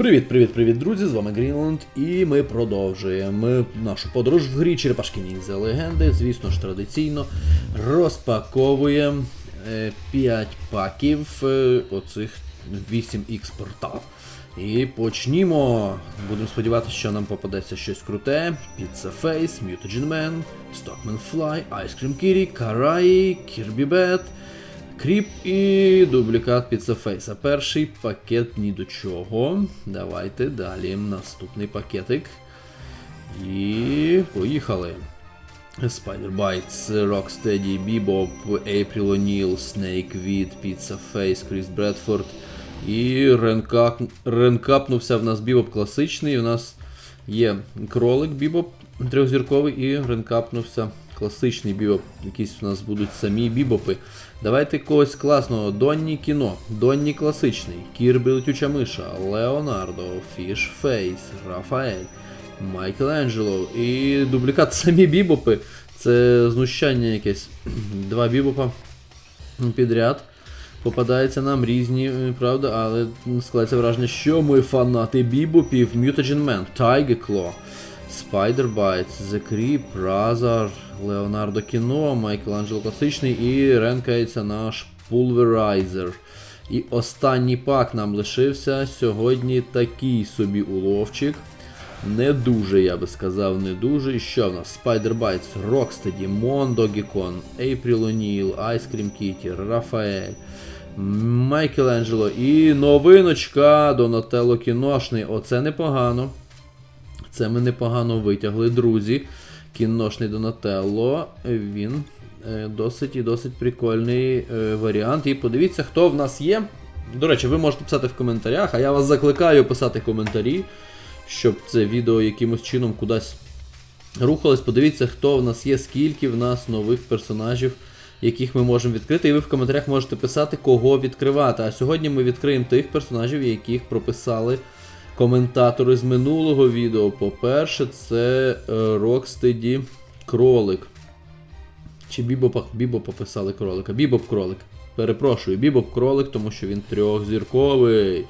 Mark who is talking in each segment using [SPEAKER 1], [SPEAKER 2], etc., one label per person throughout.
[SPEAKER 1] Привіт, привіт, привіт, друзі! З вами Грінланд, і ми продовжуємо нашу подорож в грі Черепашки Ніндзя Легенди. Звісно ж, традиційно розпаковуємо 5 паків е, оцих 8X портал. І почнімо. Будемо сподіватися, що нам попадеться щось круте. Pizza Face, Mutagen Man, Stockman Fly, Ice Cream Kitty, Karai, Kirby Bat, Кріп і дублікат Піцефейса. Перший пакет ні до чого. Давайте далі. Наступний пакетик. І поїхали. Spider Bites, Rocksteady, Bebop, April O'Neil, Snake Weed, Pizza Face, Кріс Бредфорд. І ренкап... ренкапнувся в нас Бібоп класичний. У нас є кролик Бібоп трьохзірковий і ренкапнувся класичний бібоп. Якісь у нас будуть самі бібопи. Давайте когось класного. Донні кіно, Донні класичний, Кірбі летюча миша, Леонардо, Фіш Фейс, Рафаель, Майкеланджело і дублікат самі бібопи. Це знущання якесь. Два бібопа підряд. Попадаються нам різні, е, правда, але складається враження, що ми фанати бібопів, Mutagen Man, Tiger Claw, Spider Bite, The Creep, Razor, Леонардо Кіно, Майкеланджело класичний і ренкається наш Pulverizer. І останній пак нам лишився сьогодні такий собі уловчик. Не дуже, я би сказав, не дуже. І що в нас? Spider Bites, Rocksteady, Mondogicon, April O'Neil, Ice Cream Kitty, Рафаель, Майкеланджело і новиночка Донателло кіношний. Оце непогано. Це ми непогано витягли, друзі. Кіношний Донателло. Він е, досить і досить прикольний е, варіант. І подивіться, хто в нас є. До речі, ви можете писати в коментарях, а я вас закликаю писати коментарі, щоб це відео якимось чином кудись рухалось. Подивіться, хто в нас є, скільки в нас нових персонажів, яких ми можемо відкрити. І ви в коментарях можете писати, кого відкривати. А сьогодні ми відкриємо тих персонажів, яких прописали коментатори з минулого відео. По-перше, це Rocksteady кролик. Чи Бібопа, Бібопа писали кролика? Бібоп кролик. Перепрошую, Бібоп кролик, тому що він трьохзірковий.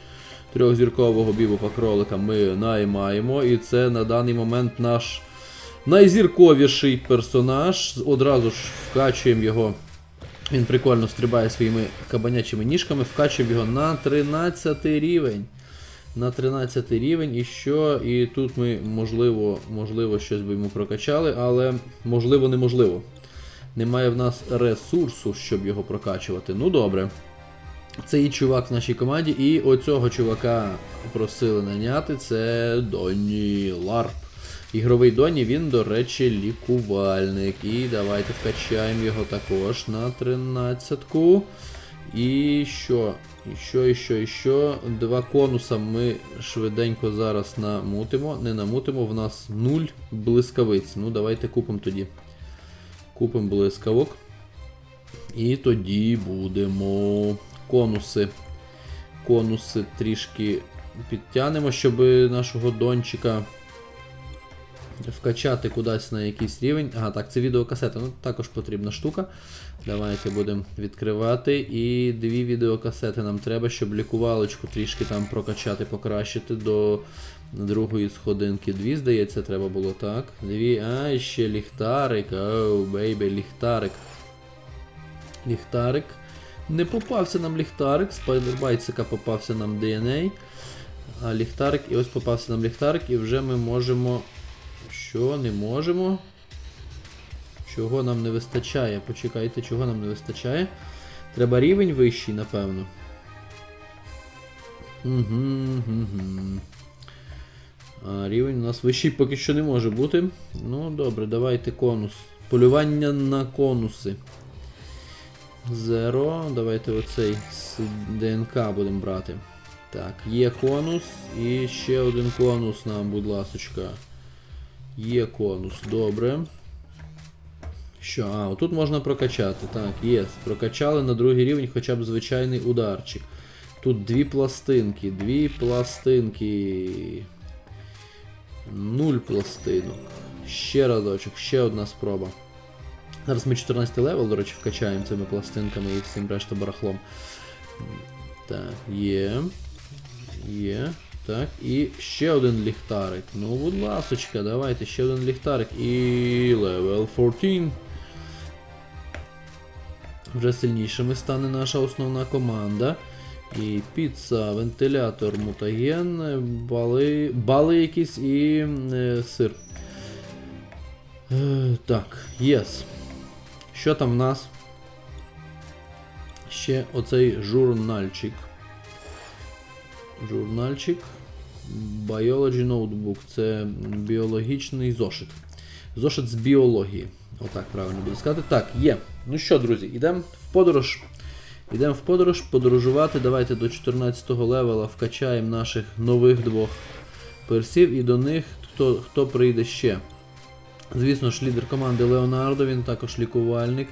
[SPEAKER 1] Трьохзіркового Бібопа кролика ми наймаємо. І це на даний момент наш найзірковіший персонаж. Одразу ж вкачуємо його. Він прикольно стрибає своїми кабанячими ніжками, вкачуємо його на 13 рівень. На 13 рівень і що? І тут ми, можливо, можливо, щось би йому прокачали, але можливо, неможливо. Немає в нас ресурсу, щоб його прокачувати. Ну добре. Це і чувак в нашій команді, і оцього чувака просили наняти. Це Донні Ларп. Ігровий Доні, він, до речі, лікувальник. І давайте вкачаємо його також на 13-ку. І що? І що, і що, і що? Два конуса ми швиденько зараз намутимо. Не намутимо, в нас 0 блискавиць. Ну, давайте купимо тоді. Купимо блискавок. І тоді будемо конуси. Конуси трішки підтягнемо, щоб нашого дончика вкачати кудись на якийсь рівень. Ага, так, це відеокасета. Ну, також потрібна штука. Давайте будемо відкривати. І дві відеокасети нам треба, щоб лікувалочку трішки там прокачати, покращити до другої сходинки. Дві, здається, треба було так. Дві. А, ще ліхтарик. Оу, бейбі, ліхтарик. Ліхтарик. Не попався нам ліхтарик. Спайдербайтсика попався нам DNA. А ліхтарик, і ось попався нам ліхтарик, і вже ми можемо. Що не можемо? Чого нам не вистачає? Почекайте, чого нам не вистачає. Треба рівень вищий, напевно. Угу, угу. А рівень у нас вищий поки що не може бути. Ну, добре, давайте конус. Полювання на конуси. Зеро. Давайте оцей з ДНК будемо брати. Так, є конус і ще один конус нам, будь ласочка. Є конус, добре. Що, а, отут можна прокачати. Так, є. Прокачали на другий рівень хоча б звичайний ударчик. Тут дві пластинки, дві пластинки. Нуль пластинок. Ще разочок, ще одна спроба. Зараз ми 14 левел, до речі, вкачаємо цими пластинками і всім решта барахлом. Так, є. Є. Так, і ще один ліхтарик. Ну, будь ласочка, давайте ще один ліхтарик. І левел 14. Вже сильнішими стане наша основна команда. І піца, вентилятор, мутаген, бали, бали якісь і е, сир. Е, так, єс. Що там в нас? Ще оцей журнальчик. Журнальчик. Biology Notebook. Це біологічний зошит. Зошит з біології. Отак правильно буде сказати. Так, є. Ну що, друзі, йдемо в подорож. Йдемо в подорож, подорожувати. Давайте до 14 го левела вкачаємо наших нових двох персів і до них хто, хто прийде ще. Звісно ж, лідер команди Леонардо, він також лікувальник.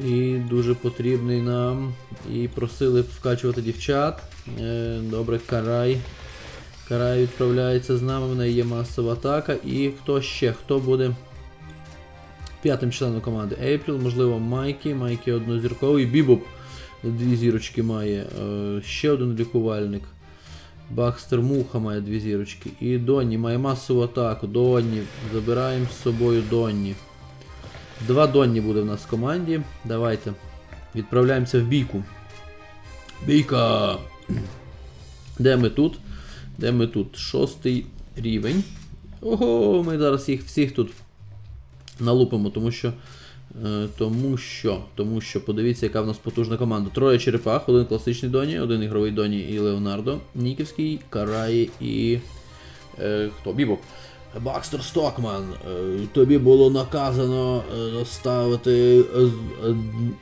[SPEAKER 1] І дуже потрібний нам. І просили вкачувати дівчат. Е, добре, Карай. Карай відправляється з нами, в неї є масова атака. І хто ще? Хто буде п'ятим членом команди? Ейпріл, можливо, Майкі. Майкі однозірковий. Бібоп дві зірочки має. Е, ще один лікувальник. Бакстер Муха має дві зірочки. І Донні має масову атаку. Донні. Забираємо з собою Донні. Два Донні буде в нас в команді. Давайте. Відправляємося в бійку. Бійка! Де ми тут? Де ми тут? Шостий рівень. Ого, ми зараз їх всіх тут налупимо, тому що. е, Тому що, тому що, подивіться, яка в нас потужна команда. Троє черепах, один класичний Доні, один ігровий Доні і Леонардо, Ніківський, Караї і. Е, хто? Бібоп. Бакстер Стокман, е, тобі було наказано е, ставити е,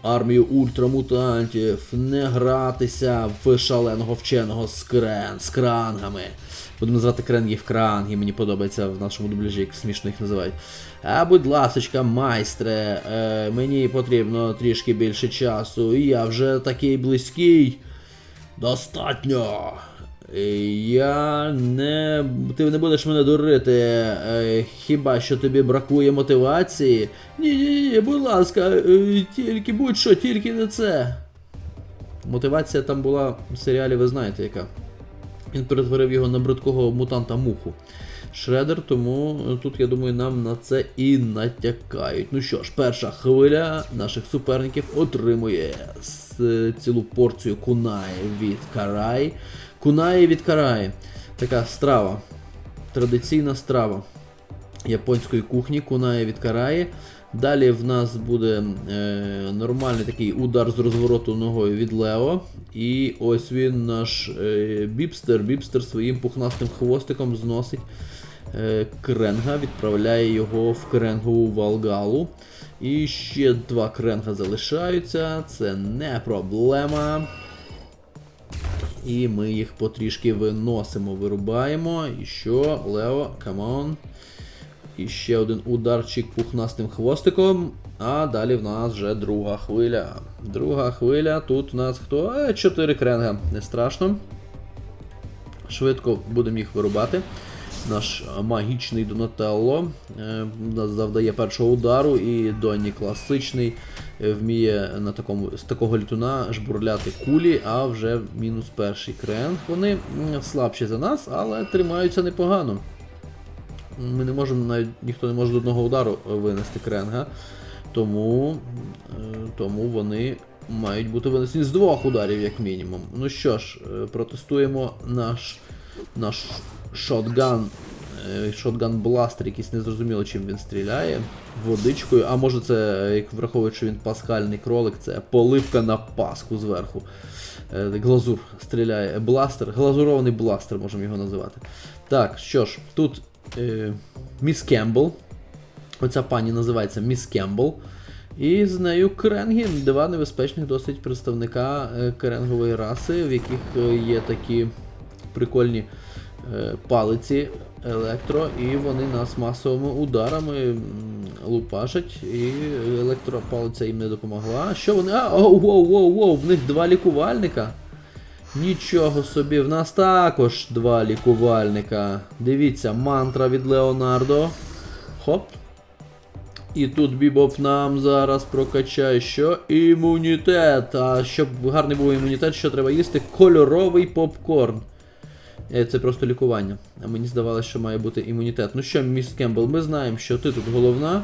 [SPEAKER 1] армію ультрамутантів, не гратися в шаленого вченого з, крен, з крангами. Будемо називати кренгів кранги, мені подобається в нашому дубляжі, як смішно їх називають. А будь ласочка, майстре, мені потрібно трішки більше часу, і я вже такий близький. Достатньо. Я не. Ти не будеш мене дурити. Е, Хіба що тобі бракує мотивації? Ні, ні, ні, будь ласка, е, тільки будь-що, тільки не це. Мотивація там була в серіалі, ви знаєте яка. Він перетворив його на брудкого мутанта муху. Шредер, тому тут, я думаю, нам на це і натякають. Ну що ж, перша хвиля наших суперників отримує цілу порцію кунаї від Карай. Кунаї від Карай. Така страва. Традиційна страва японської кухні, кунаї від Караї. Далі в нас буде е, нормальний такий удар з розвороту ногою від Лео. І ось він наш е, біпстер. Біпстер своїм пухнастим хвостиком зносить е, кренга, відправляє його в кренгову Валгалу. І ще два кренга залишаються. Це не проблема. І ми їх потрішки виносимо, вирубаємо. І що? Лео, камон. І ще один ударчик пухнастим хвостиком. А далі в нас вже друга хвиля. Друга хвиля. Тут у нас хто? Е, Чотири кренга. Не страшно. Швидко будемо їх вирубати. Наш магічний Донателло е, завдає першого удару, і Донні класичний е, вміє на такому, з такого літуна жбурляти кулі, а вже мінус перший кренг. Вони слабші за нас, але тримаються непогано. Ми не можемо навіть ніхто не може до одного удару е, винести кренга. Тому, тому вони мають бути винесені з двох ударів, як мінімум. Ну що ж, протестуємо наш, наш шотган. е, Шотган бластер, якийсь незрозуміло, чим він стріляє. Водичкою. А може це, як враховуючи, що він пасхальний кролик, це поливка на паску зверху. Е, Глазур стріляє. Бластер, глазурований бластер, можемо його називати. Так, що ж, тут е, Міс Кембл. Оця пані називається Міс Кембл. І з нею Кренгі, два небезпечних досить представника е, кренгової раси, в яких є такі прикольні палиці електро, і вони нас масовими ударами лупашать, і електропалиця їм не допомогла. Що вони. А, оу, воу, воу, воу, в них два лікувальника. Нічого собі, в нас також два лікувальника. Дивіться, мантра від Леонардо. Хоп. І тут Бібоп нам зараз прокачає що? Імунітет. А щоб гарний був імунітет, що треба їсти? Кольоровий попкорн. Е, Це просто лікування. А мені здавалося, що має бути імунітет. Ну що, міс Кембл, ми знаємо, що ти тут головна.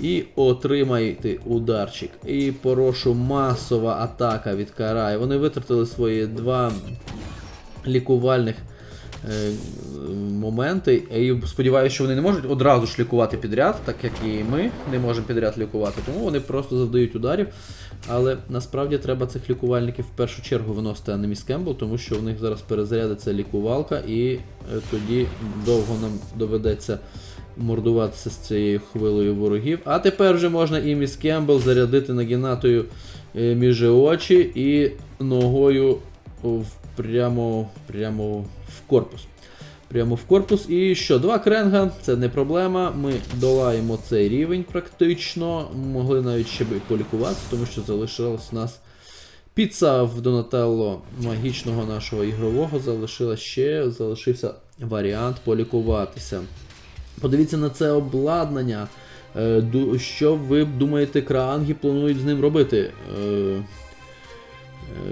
[SPEAKER 1] І отримайте ударчик. І порошу масова атака від Карай. Вони витратили свої два лікувальних моменти. І сподіваюся, що вони не можуть одразу ж лікувати підряд, так як і ми не можемо підряд лікувати. Тому вони просто завдають ударів. Але насправді треба цих лікувальників в першу чергу виносити, а не міс Кембл, тому що у них зараз перезарядиться лікувалка, і е, тоді довго нам доведеться мордуватися з цією хвилею ворогів. А тепер вже можна і міс Кембл зарядити нагінатою е, між очі і ногою в прямо, прямо в корпус. Прямо в корпус. І що, два кренга, це не проблема. Ми долаємо цей рівень практично. Могли навіть ще би полікуватися, тому що залишилось у нас піца в Донателло магічного нашого ігрового. Залишилось ще, залишився варіант полікуватися. Подивіться на це обладнання. Е, Що ви думаєте, краанги планують з ним робити?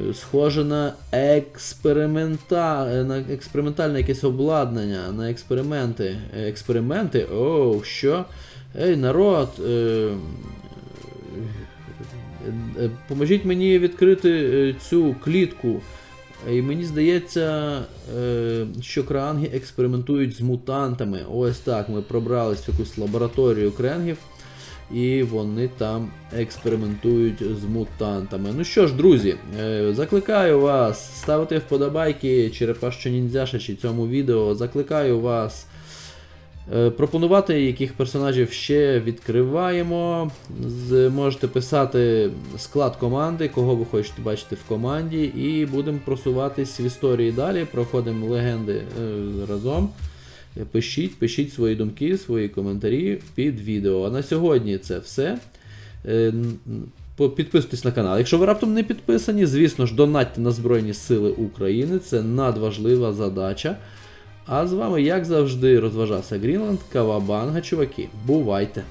[SPEAKER 1] Е, е, Схоже на експеримента... е, на експериментальне якесь обладнання, на експерименти. Е, Експерименти? Оу, що? Ей, народ. Е... е, Поможіть мені відкрити е, цю клітку. І мені здається, е, що кранги експериментують з мутантами. Ось так, ми пробрались в якусь лабораторію кренгів, і вони там експериментують з мутантами. Ну що ж, друзі, е, закликаю вас ставити вподобайки черепашчо ніндзяшачі цьому відео. Закликаю вас. Е, Пропонувати, яких персонажів ще відкриваємо. Можете писати склад команди, кого ви хочете бачити в команді, і будемо просуватись в історії далі. Проходимо легенди е, разом. Пишіть, пишіть свої думки, свої коментарі під відео. А на сьогодні це все. Е, Підписуйтесь на канал. Якщо ви раптом не підписані, звісно ж, донатьте на Збройні Сили України. Це надважлива задача. А з вами, як завжди, розважався Грінланд, Кавабанга, чуваки. Бувайте!